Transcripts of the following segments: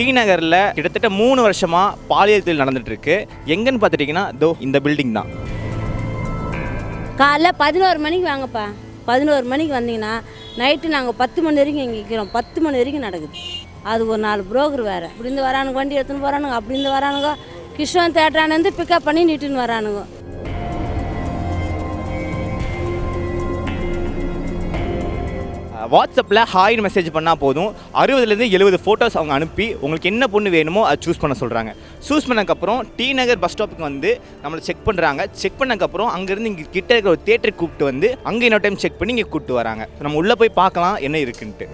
D நகரில் கிட்டத்தட்ட மூணு வருஷமாக பாலியல் தொழில் நடந்துட்டு இருக்கு எங்கன்னு பார்த்துட்டிங்கன்னா தோ இந்த பில்டிங் தான். காலைல பதினோரு மணிக்கு வாங்கப்பா. பதினோரு மணிக்கு வந்தீங்கன்னா நைட்டு நாங்கள் பத்து மணி வரைக்கும் இங்கே நிற்கிறோம் பத்து மணி வரைக்கும் நடக்குது. அது ஒரு நாலு புரோக்கர் வேறு. இப்படி இருந்து வரானுங்க வண்டி எடுத்துன்னு போகிறானுங்க அப்படி இருந்து வரானுங்க. கிஷோன் தேட்டரானந்து பிக்கப் பண்ணி நிட்டுன்னு வரானுங்க. வாட்ஸ்அப்பில் ஹாய்னு மெசேஜ் பண்ணால் போதும். அறுபதுலேருந்து எழுபது ஃபோட்டோஸ் அவங்க அனுப்பி உங்களுக்கு என்ன பொண்ணு வேணுமோ அதை சூஸ் பண்ண சொல்கிறாங்க சூஸ் பண்ணக்கப்புறம் டி நகர் பஸ் ஸ்டாப்புக்கு வந்து நம்மளை செக் பண்ணுறாங்க செக் பண்ணக்கப்புறம் அங்கேருந்து இங்கே கிட்ட இருக்கிற ஒரு தேட்டருக்கு கூப்பிட்டு வந்து அங்கே இன்னொரு டைம் செக் பண்ணி இங்கே கூப்பிட்டு வராங்க. நம்ம உள்ளே போய் பார்க்கலாம் என்ன இருக்குன்ட்டு.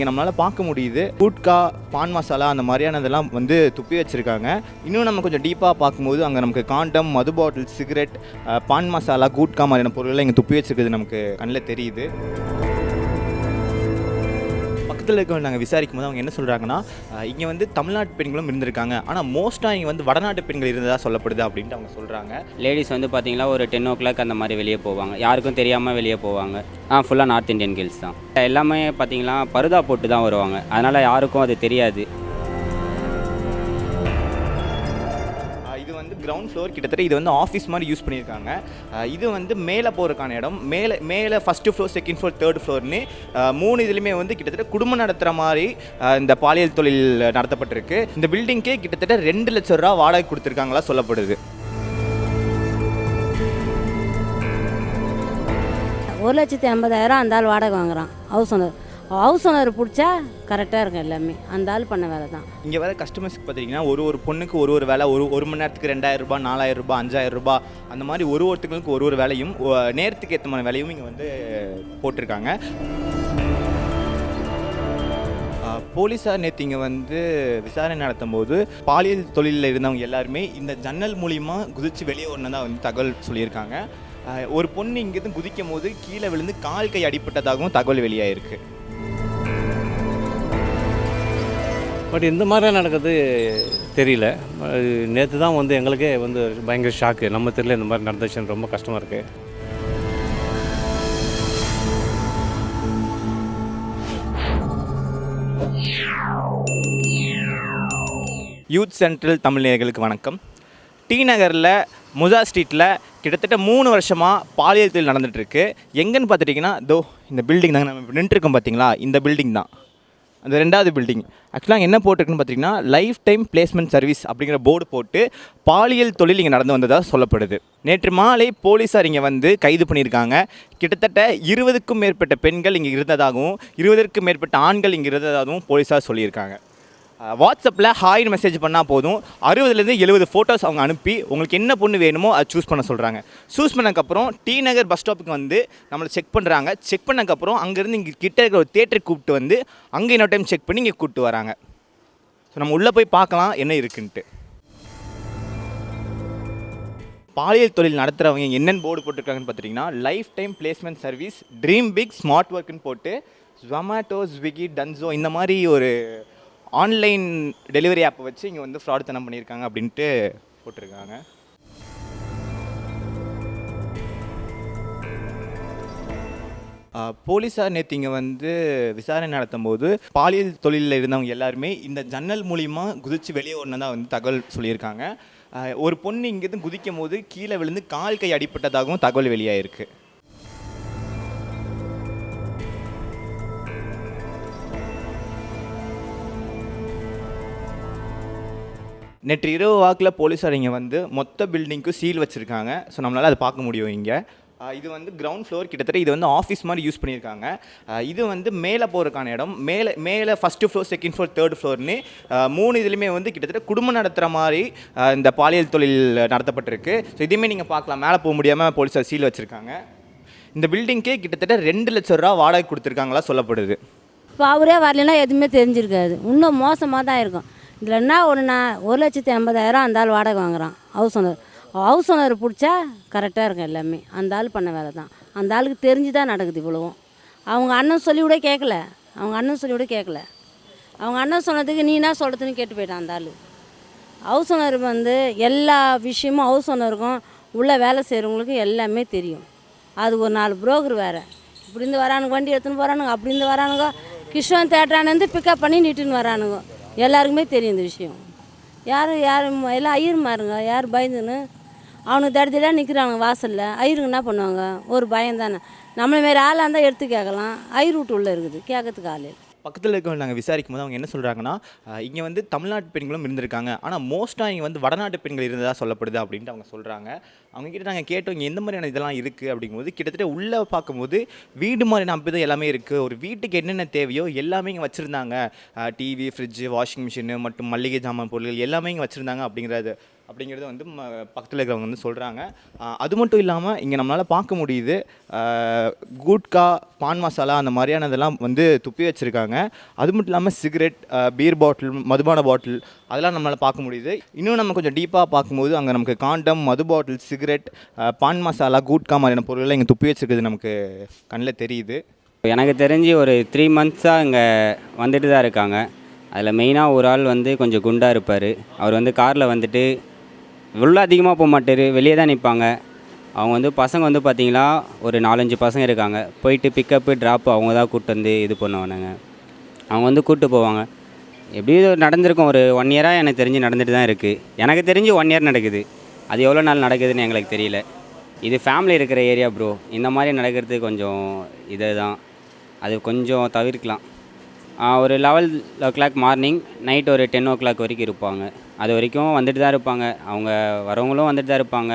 இங்கே நம்மளால் பார்க்க முடியுது. கூட்கா பான் மசாலா அந்த மாதிரியானதெல்லாம் வந்து துப்பி வச்சுருக்காங்க. இன்னும் நம்ம கொஞ்சம் டீப்பாக பார்க்கும்போது அங்கே நமக்கு காண்டம் மது பாட்டில் சிகரெட் பான் மசாலா கூட்கா மாதிரியான பொருட்களை இங்கே துப்பி வச்சுருக்குது நமக்கு கண்ணில் தெரியுது. பக்கத்தில் இருக்கவங்க நாங்கள் விசாரிக்கும் போது அவங்க என்ன சொல்கிறாங்கன்னா இங்கே வந்து தமிழ்நாட்டு பெண்களும் இருந்திருக்காங்க. ஆனால் மோஸ்ட்டாக இங்கே வந்து வடநாட்டு பெண்கள் இருந்ததாக சொல்லப்படுது அப்படின்ட்டு அவங்க சொல்கிறாங்க லேடிஸ் வந்து பார்த்தீங்கன்னா ஒரு டென் ஓ கிளாக் அந்த மாதிரி வெளியே போவாங்க. யாருக்கும் தெரியாமல் வெளியே போவாங்க. ஆ ஃபுல்லாக நார்த் இந்தியன் கேர்ள்ஸ் தான். எல்லாமே பார்த்தீங்கன்னா பருதா போட்டு தான் வருவாங்க. அதனால் யாருக்கும் அது தெரியாது. கிரவுண்ட் ஃப்ளோர் கிட்டத்தட்ட இது வந்து ஆஃபீஸ் மாதிரி யூஸ் பண்ணியிருக்காங்க. இது வந்து மேலே போகிறக்கான இடம். மேலே மேலே first floor second floor third ஃப்ளோர்னு மூணு இதுலையுமே வந்து கிட்டத்தட்ட குடும்பம் நடத்துகிற மாதிரி இந்த பாலியல் தொழில் நடத்தப்பட்டிருக்கு. இந்த பில்டிங்க்கே கிட்டத்தட்ட ரெண்டு லட்சம் ரூபா வாடகை கொடுத்துருக்காங்களா சொல்லப்படுது. ஒரு லட்சத்தி ஐம்பதாயிரம் அந்த ஆள் வாடகை வாங்குறான். ஹவுஸ் ஓனர் ஹவுஸ் ஓனர் பிடிச்சா கரெக்டாக இருக்கும் எல்லாமே. அந்த ஆள் பண்ண வேலை தான். இங்கே வர கஸ்டமர்ஸ்க்கு பார்த்தீங்கன்னா ஒரு ஒரு பொண்ணுக்கு ஒரு ஒரு வேலை ஒரு ஒரு மணி நேரத்துக்கு ரெண்டாயிரம் ரூபாய் நாலாயிரம் ரூபாய் அஞ்சாயிரம் ரூபாய் அந்த மாதிரி ஒரு ஒருத்தங்களுக்கு ஒரு ஒரு வேலையும் நேரத்துக்கு ஏற்ற மாதிரி வேலையும் இங்கே வந்து போட்டிருக்காங்க. போலீஸார் நேற்று இங்கே வந்து விசாரணை நடத்தும் போது பாலியல் தொழிலில் இருந்தவங்க எல்லாருமே இந்த ஜன்னல் மூலிமா குதித்து வெளியே ஒன்று வந்து தகவல் சொல்லியிருக்காங்க. ஒரு பொண்ணு இங்கேருந்து குதிக்கும் போது கீழே விழுந்து கால் கை அடிப்பட்டதாகவும் தகவல் வெளியாயிருக்கு. பட் இந்த மாதிரிலாம் நடக்குது தெரியல. நேற்று தான் வந்து எங்களுக்கே வந்து பயங்கர ஷாக்கு நம்ம தெரியல இந்த மாதிரி நடந்துச்சுன்னு ரொம்ப கஷ்டமாக இருக்குது யூத் சென்ட்ரல் தமிழ்நேயர்களுக்கு வணக்கம். டி நகரில் முசா ஸ்ட்ரீட்டில் கிட்டத்தட்ட மூணு வருஷமாக பாலியல் தொழில் நடந்துகிட்ருக்கு எங்கேன்னு பார்த்துட்டிங்கன்னா தோ இந்த பில்டிங் தாங்க நம்ம நின்றுருக்கோம் பார்த்தீங்களா இந்த பில்டிங் தான். அந்த ரெண்டாவது பில்டிங் ஆக்சுவலாக என்ன போட்டிருக்குன்னு பார்த்தீங்கன்னா லைஃப் டைம் பிளேஸ்மெண்ட் சர்வீஸ் அப்படிங்கிற போர்டு போட்டு பாலியல் தொழில் இங்கே நடந்து வந்ததாக சொல்லப்படுது. நேற்று மாலை போலீஸார் இங்கே வந்து கைது பண்ணியிருக்காங்க. கிட்டத்தட்ட இருபதுக்கும் மேற்பட்ட பெண்கள் இங்கே இருந்ததாகவும் இருபதற்கும் மேற்பட்ட ஆண்கள் இங்கே இருந்ததாகவும் போலீஸார் சொல்லியிருக்காங்க. வாட்ஸ்அப்பில் ஹாய்னு மெசேஜ் பண்ணால் போதும். அறுபதுலேருந்து எழுபது ஃபோட்டோஸ் அவங்க அனுப்பி உங்களுக்கு என்ன பொண்ணு வேணுமோ அதை சூஸ் பண்ண சொல்கிறாங்க சூஸ் பண்ணக்கப்புறம் டி நகர் பஸ் ஸ்டாப்புக்கு வந்து நம்மளை செக் பண்ணுறாங்க செக் பண்ணக்கப்புறம் அங்கேருந்து இங்கே கிட்ட இருக்கிற ஒரு தேட்டருக்கு கூப்பிட்டு வந்து அங்கே இன்னொரு டைம் செக் பண்ணி இங்கே கூப்பிட்டு வராங்க. ஸோ நம்ம உள்ளே போய் பார்க்கலாம் என்ன இருக்குன்ட்டு. பாலியல் தொழில் நடத்துகிறவங்க என்னென்னு போர்டு போட்டிருக்காங்கன்னு பார்த்துட்டிங்கன்னா life time placement service dream big smart ஒர்க்குன்னு போட்டு ஜொமேட்டோ ஸ்விக்கி டன்ஸோ இந்த மாதிரி ஒரு ஆன்லைன் டெலிவரி ஆப்பை வச்சு இங்கே வந்து ஃப்ராட் தனம் பண்ணியிருக்காங்க அப்படின்ட்டு போட்டிருக்காங்க. போலீஸார் நேற்று இங்கே வந்து விசாரணை நடத்தும் போது பாலியல் தொழிலில் இருந்தவங்க எல்லாருமே இந்த ஜன்னல் மூலிமா குதித்து வெளியே ஒன்று வந்து தகவல் சொல்லியிருக்காங்க. ஒரு பொண்ணு இங்கேருந்து குதிக்கும் போது கீழே விழுந்து கால் கை அடிப்பட்டதாகவும் தகவல் வெளியாயிருக்கு. நேற்று இரவு வாக்கில் போலீஸார் இங்கே வந்து மொத்த பில்டிங்க்கும் சீல் வச்சுருக்காங்க. ஸோ நம்மளால் அதை பார்க்க முடியும் இங்கே. இது வந்து கிரவுண்ட் ஃப்ளோர் கிட்டத்தட்ட இது வந்து ஆஃபீஸ் மாதிரி யூஸ் பண்ணியிருக்காங்க. இது வந்து மேலே போகிறக்கான இடம். மேலே மேலே first floor second floor third ஃப்ளோர்னு மூணு இதுலையுமே வந்து கிட்டத்தட்ட குடும்பம் நடத்துகிற மாதிரி இந்த பாலியல் தொழில் நடத்தப்பட்டிருக்கு. ஸோ இதையுமே நீங்கள் பார்க்கலாம். மேலே போக முடியாமல் போலீஸார் சீல் வச்சுருக்காங்க. இந்த பில்டிங்க்கே கிட்டத்தட்ட ரெண்டு லட்சம் ரூபா வாடகை கொடுத்துருக்காங்களா சொல்லப்படுது. இப்போ அவரே வரலைன்னா எதுவுமே தெரிஞ்சிருக்காது. இன்னும் மோசமாக தான் இருக்கும். இதில் என்ன ஒன்றுனா ஒரு லட்சத்தி ஐம்பதாயிரம் அந்த ஆள் வாடகை வாங்குறான். ஹவுஸ் ஓனர் ஹவுஸ் ஓனர் பிடிச்சா கரெக்டாக இருக்கும் எல்லாமே. அந்த ஆள் பண்ண வேலை தான். அந்த ஆளுக்கு தெரிஞ்சு தான் நடக்குது இவ்வளவும். அவங்க அண்ணன் சொல்லி கூட கேட்கல. அவங்க அண்ணன் சொல்லி கூட கேட்கல. அவங்க அண்ணன் சொன்னதுக்கு நீ என்ன சொல்கிறதுன்னு கேட்டு போயிட்டான் அந்த ஆள். ஹவுஸ் ஓனர் வந்து எல்லா விஷயமும் ஹவுஸ் ஓனருக்கும் உள்ளே வேலை செய்கிறவங்களுக்கும் எல்லாமே தெரியும். அது ஒரு நாலு புரோக்கர் வேறு. இப்படி இருந்து வரானுங்க வண்டி எடுத்துன்னு போகிறானுங்க அப்படி இருந்து வரானுங்க கிருஷ்ணன் தேட்டரானேருந்து பிக்கப் பண்ணி நிட்டுன்னு வரானுங்க. எல்லாருக்குமே தெரியும் இந்த விஷயம். யாரும் யார் எல்லாம் ஐயர் மாருங்க யார் பயந்துன்னு. அவனுக்கு தடுத்தடியாக நிற்கிறாங்க வாசலில். ஐயருங்க என்ன பண்ணுவாங்க? ஒரு பயம் தானே நம்மளை மாரி ஆளாக இருந்தால் எடுத்து கேட்கலாம் ஐயர் வீட்டு உள்ளே இருக்குது. கேட்கறதுக்கு ஆள் இல்லை. பக்கத்தில் இருக்கவங்க நாங்கள் விசாரிக்கும் போது அவங்க என்ன சொல்கிறாங்கன்னா இங்கே வந்து தமிழ்நாட்டு பெண்களும் இருந்திருக்காங்க. ஆனால் மோஸ்ட்டாக இங்கே வந்து வடநாட்டு பெண்கள் இருந்ததாக சொல்லப்படுது? அப்படின்ட்டு அவங்க சொல்கிறாங்க அவங்ககிட்ட நாங்கள் கேட்டோம் இங்கே எந்த மாதிரியான இதெல்லாம் இருக்குது அப்படிங்கும்போது கிட்டத்தட்ட உள்ளே பார்க்கும்போது வீடு மாதிரியான தான் எல்லாமே இருக்குது ஒரு வீட்டுக்கு என்னென்ன தேவையோ எல்லாமே இங்கே வச்சுருந்தாங்க. டிவி ஃப்ரிட்ஜு வாஷிங் மிஷினு மற்றும் மளிகை ஜாமான் பொருட்கள் எல்லாமே இங்கே வச்சுருந்தாங்க அப்படிங்கிறது. அப்படிங்கிறது வந்து ம- பக்கத்தில் இருக்கிறவங்க வந்து சொல்கிறாங்க அது மட்டும் இல்லாமல் இங்கே நம்மளால் பார்க்க முடியுது கூட்கா பான் மசாலா அந்த மாதிரியானதெல்லாம் வந்து துப்பி வச்சுருக்காங்க. அது மட்டும் இல்லாமல் சிகரெட் பீர் பாட்டில் மதுபான பாட்டில் அதெல்லாம் நம்மளால் பார்க்க முடியுது. இன்னும் நம்ம கொஞ்சம் டீப்பாக பார்க்கும்போது அங்கே நமக்கு காண்டம் மது பாட்டில் சிகரெட் பான் மசாலா கூட்கா மாதிரியான பொருள்லாம் இங்கே துப்பி வச்சிருக்கிறது நமக்கு கண்ணில் தெரியுது. எனக்கு தெரிஞ்சு ஒரு த்ரீ மந்த்ஸாக இங்கே வந்துட்டு தான் இருக்காங்க. அதில் மெயினாக ஒரு ஆள் வந்து கொஞ்சம் குண்டாக இருப்பார். அவர் வந்து காரில் வந்துட்டு உள்ளே அதிகமாக போக மாட்டார். வெளியே தான் நிற்பாங்க. அவங்க வந்து பசங்க வந்து பார்த்திங்கன்னா ஒரு நாலஞ்சு பசங்க இருக்காங்க. போயிட்டு பிக்கப்பு ட்ராப்பு அவங்க தான் கூப்பிட்டு வந்து இது பண்ணுவானுங்க. அவங்க வந்து கூப்பிட்டு போவாங்க. எப்படியோ நடந்திருக்கும். ஒரு ஒன் இயராக எனக்கு தெரிஞ்சு நடந்துட்டு தான் இருக்குது எனக்கு தெரிஞ்சு ஒன் இயர் நடக்குது. அது எவ்வளோ நாள் நடக்குதுன்னு எங்களுக்கு தெரியல. இது ஃபேமிலி இருக்கிற ஏரியா ப்ரோ இந்த மாதிரி நடக்கிறது கொஞ்சம் இதை தான் அது கொஞ்சம் தவிர்க்கலாம். ஒரு level o'clock morning night ஒரு டென் ஓ கிளாக் வரைக்கும் இருப்பாங்க. அது வரைக்கும் வந்துட்டு தான் இருப்பாங்க. அவங்க வரவங்களும் வந்துட்டு தான் இருப்பாங்க.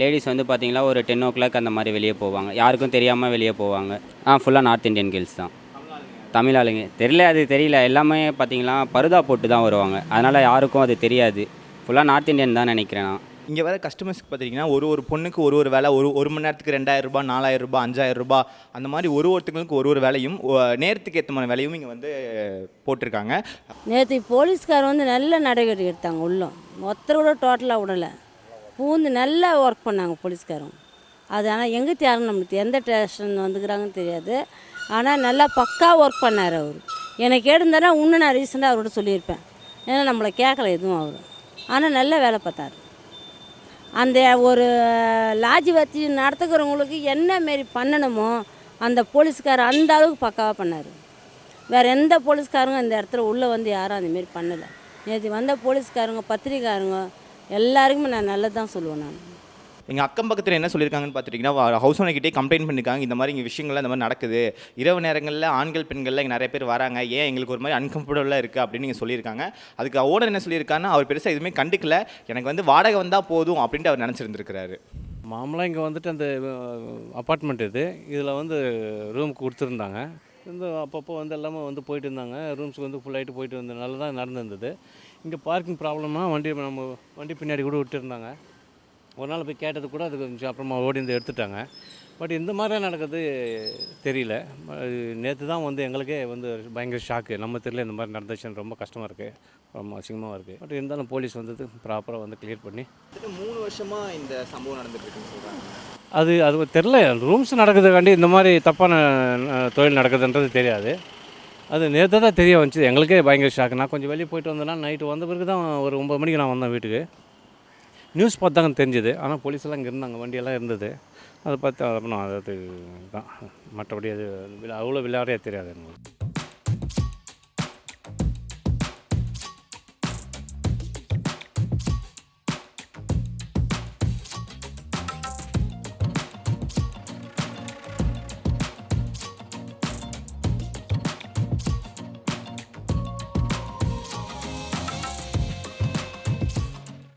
லேடிஸ் வந்து பார்த்திங்கன்னா ஒரு டென் ஓ கிளாக் அந்த மாதிரி வெளியே போவாங்க. யாருக்கும் தெரியாமல் வெளியே போவாங்க. ஆ ஃபுல்லாக நார்த் இந்தியன் கேர்ள்ஸ் தான். தமிழ் ஆளுங்க. தெரியல அது தெரியல. எல்லாமே பார்த்திங்கன்னா பருதா போட்டு தான் வருவாங்க. அதனால் யாருக்கும் அது தெரியாது. ஃபுல்லாக நார்த் இந்தியன் தான் நினைக்கிறேன் நான். இங்கே வர கஸ்டமர்ஸ்க்கு பார்த்தீங்கன்னா ஒரு ஒரு பொண்ணுக்கு ஒரு ஒரு வேலை ஒரு ஒரு மணி நேரத்துக்கு ரெண்டாயிரம் ரூபாய் நாலாயிரம் ரூபாய் அஞ்சாயிரம் ரூபாய் அந்த மாதிரி ஒரு ஒருத்தங்களுக்கு ஒரு ஒரு வேலையும் நேரத்துக்கு ஏற்ற மாதிரி வேலையும் இங்கே வந்து போட்டிருக்காங்க. நேற்று போலீஸ்கார் வந்து நல்ல நடவடிக்கை எடுத்தாங்க உள்ளே. ஒருத்தர் கூட டோட்டலாக விடலை. பூந்து நல்லா ஒர்க் பண்ணாங்க போலீஸ்காரங்க. அது ஆனால் எங்கே தேரணும் நம்மளுக்கு எந்த ஸ்டேஷன் வந்துக்கிறாங்கன்னு தெரியாது. ஆனால் நல்லா பக்கா ஒர்க் பண்ணார் அவர். எனக்கு கேட்டிருந்தாரா இன்னும் நான் ரீசெண்டாக அவரோட சொல்லியிருப்பேன். ஏன்னா நம்மளை கேட்கல எதுவும் அவர். ஆனால் நல்ல வேலை பார்த்தாரு. அந்த ஒரு லாட்ஜ் வச்சு நடத்துக்கிறவங்களுக்கு என்ன மாரி பண்ணணுமோ அந்த போலீஸ்கார் அந்த அளவுக்கு பக்காவாக பண்ணார். வேறு எந்த போலீஸ்காரங்க இந்த இடத்துல உள்ளே வந்து யாரும் அந்தமாரி பண்ணலை. நேற்று வந்த போலீஸ்காரங்க பத்திரிக்காரங்க எல்லாருக்குமே நான் நல்லது தான் சொல்லுவேன் நான். எங்கள் அக்கம் பக்கத்தில் என்ன சொல்லியிருக்காங்கன்னு பார்த்துட்டிங்கன்னா ஹவுஸ் ஓனர்கிட்டே கம்ப்ளைண்ட் பண்ணியிருக்காங்க இந்த மாதிரி இங்கே விஷயங்கள்லாம் இந்த மாதிரி நடக்குது. இரவு நேரங்களில் ஆண்கள் பெண்கள்லாம் இங்கே நிறைய பேர் வராங்க. ஏன் எங்களுக்கு ஒரு மாதிரி அன்கம்ஃபர்டபுளாக இருக்குது அப்படின்னு நீங்கள் சொல்லியிருக்காங்க. அதுக்கு ஓனர் என்ன சொல்லியிருக்காருன்னா அவர் பெருசாக எதுவுமே கண்டுக்கல. எனக்கு வந்து வாடகை வந்தால் போதும் அப்படின்ட்டு அவர் நினச்சிருந்துருக்கிறாரு. மாமலாக இங்கே வந்துட்டு அந்த அப்பார்ட்மெண்ட் இது. இதில் வந்து ரூம் கொடுத்துருந்தாங்க. இந்த அப்பப்போ வந்து எல்லாமே வந்து போயிட்டு இருந்தாங்க. ரூம்ஸ்க்கு வந்து ஃபுல் ஆகிட்டு போயிட்டு வந்து தான் நடந்திருந்தது. இங்கே பார்க்கிங் ப்ராப்ளம்னா வண்டி நம்ம வண்டி பின்னாடி கூட விட்டுருந்தாங்க. ஒரு நாள் போய் கேட்டது கூட அது கொஞ்சம் அப்புறமா ஓடி வந்து எடுத்துட்டாங்க. பட் இந்த மாதிரிலாம் நடக்குது தெரியல. நேற்று தான் வந்து எங்களுக்கே வந்து பயங்கர ஷாக்கு நம்ம தெரியல இந்த மாதிரி நடந்துச்சுன்னு ரொம்ப கஷ்டமாக இருக்குது ரொம்ப அசிங்கமாக இருக்குது பட் இருந்தாலும் போலீஸ் வந்தது ப்ராப்பராக வந்து கிளியர் பண்ணி. மூணு வருஷமாக இந்த சம்பவம் நடந்துட்டு இருக்குன்னு சொல்கிறாங்க அது அது தெரில ரூம்ஸ் நடக்குதுக்காண்டி இந்த மாதிரி தப்பான தொழில் நடக்குதுன்றது தெரியாது. அது நேற்று தான் தெரிய வந்துச்சு. எங்களுக்கே பயங்கர ஷாக்கு நான் கொஞ்சம் வெளியே போயிட்டு வந்தேன்னா நைட்டு வந்த பிறகு தான் ஒரு ஒம்பது மணிக்கு நான் வந்தேன் வீட்டுக்கு. நியூஸ் பார்த்தாங்க தெரிஞ்சுது. ஆனால் போலீஸெல்லாம் இங்கே இருந்தாங்க வண்டியெல்லாம் இருந்தது. அதை பார்த்து அப்புறம் அது தான். மற்றபடி அது விளா- அவ்வளோ விளையாடையே தெரியாது எங்களுக்கு